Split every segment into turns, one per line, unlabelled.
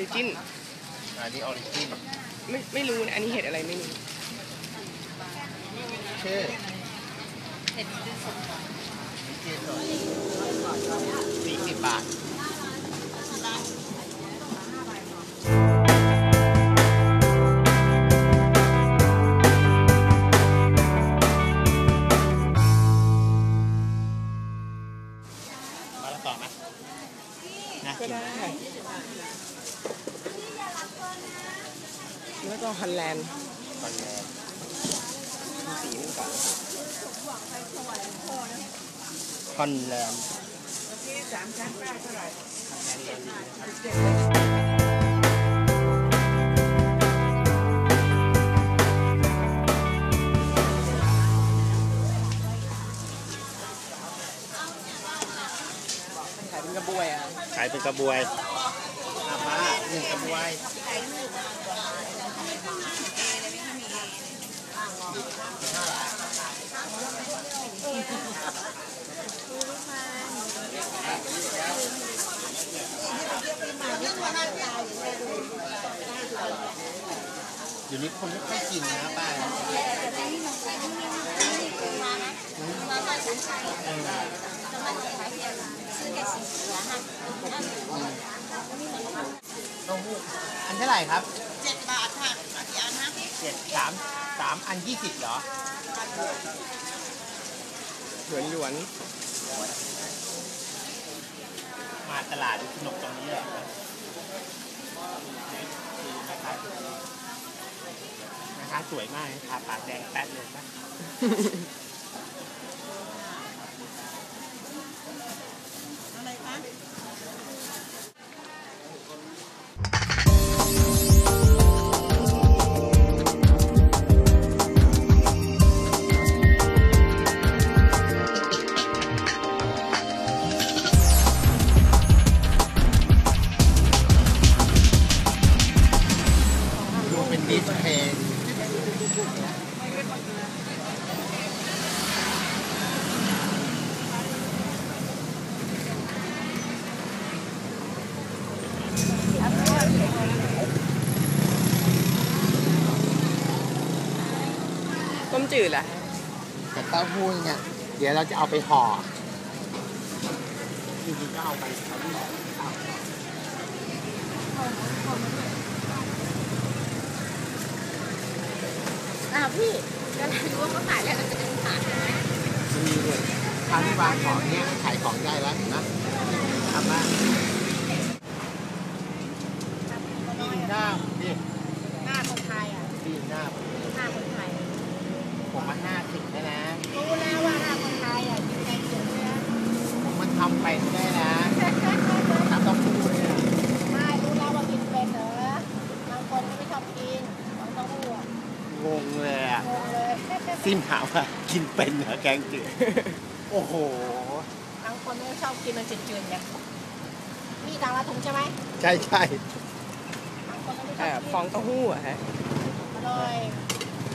ริจิน
อันนี้ออริจิน
ไม่ไม่รู้นะอันนี้เห็ดอะไรไม่รู้
ชื่อสี่สิบบาทมาแล้วต่อไหม นะ
ก็ได้แล้วก็ฮอลแลนด์
คอนแลนด์
สีมันก่อน
คอนแลนด์
สามชั้นป้าเท่าไหร่ายเป็นกระบวยอา
ป้าหนึ่งกระบวยอยู่นี้คนไม่ค่อยกินนะป้า เต้าหู้อันเท่าไหร่ครับ
เจ็ดบาทค่ะอากี่อันนะ
เจ็ดสามสามอันยี่สิบเหรอ
หยวนหยวน
มาตลาดสนุกตรงนี้เลยนะครับนะคะสวยมากทาปากแดงแป๊ดเลยนะ ดูเป็นดิสเพย์
ต้มจืดล่ะ
แต่เต้าหู้เนี่ยเดี๋ยวเราจะเอาไปห่อจริงๆก็เอาไปเอาไปห่อ
อ้าว พี่กำลังรู้ว่าเขาขายอะไรเราจะเป็นขายไหม
มีเลยทางที่วางของเนี่ยขายของได้แล้วนไหมทำมาดีหน้าดิ
หน้าคนไทยอะ
ดีหน้า
หน้าคนไทย
ผมมาห้าสิบได้นะ
รู้แล้วว่าหน้าคนไทยอะกินแกงเขียวเนื้อ
ผมมันทำไปได้นะน้ำเต้าหู้เนี่ย
ไม่รู้แล้วว่ากินเป็นเหรอบางคนก็ไม่ชอบกินบางต้องรู้อะ
งงเลยอะ
งงเลย
ซิมถามว่ากินเป็นเหรอแกงจืดโอ้โห
บางคนไม่ชอบกินมันจืดๆเนี่ยมีทางละถุงใช่ไหม
ใช่ใช่
บางคนก็ไม่ช
เอ่
อ
อบ
กิน
ฟองเต้าหู้อะฮะ
อร่อย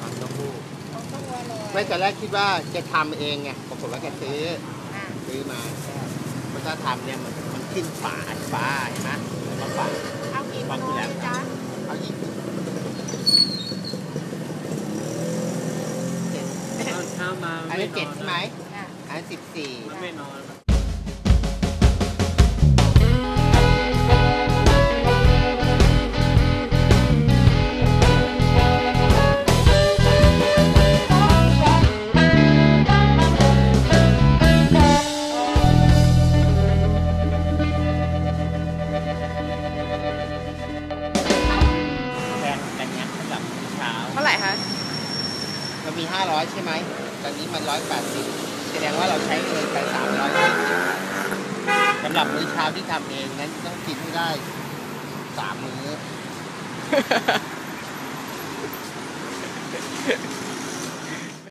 น้ำเต้าหู้
บางต้องอร่อย
ไม่ตอนแรกคิดว่าจะทำเองไงปรากฏว่าแกซื้อ
อะ
ซื้อมาเพราะถ้าทำเนี่ยมันมันขึ้นฝาฝาเห็นไหมแล้วก็ฝา
เอากี่โลเลยจ๊ะ
เอายี่สิบ
ตอนเช้า มา
อันนี้เจ็ดใช่ไหม
อะ
อันนี้สิบสี่
มันไม่นอน
แพงกันเนี้ยสำหรับมื้อเช้า
เท่าไหร่คะ
เรามีห้าร้อยใช่ไหมต อนนี้มันร้อยแปดสิบแสดงว่าเราใช้เงินไปสามร้อยสำหรับมื้อเช้าที่ทำเองงั้นต้องกินให้ได้สามมื้อ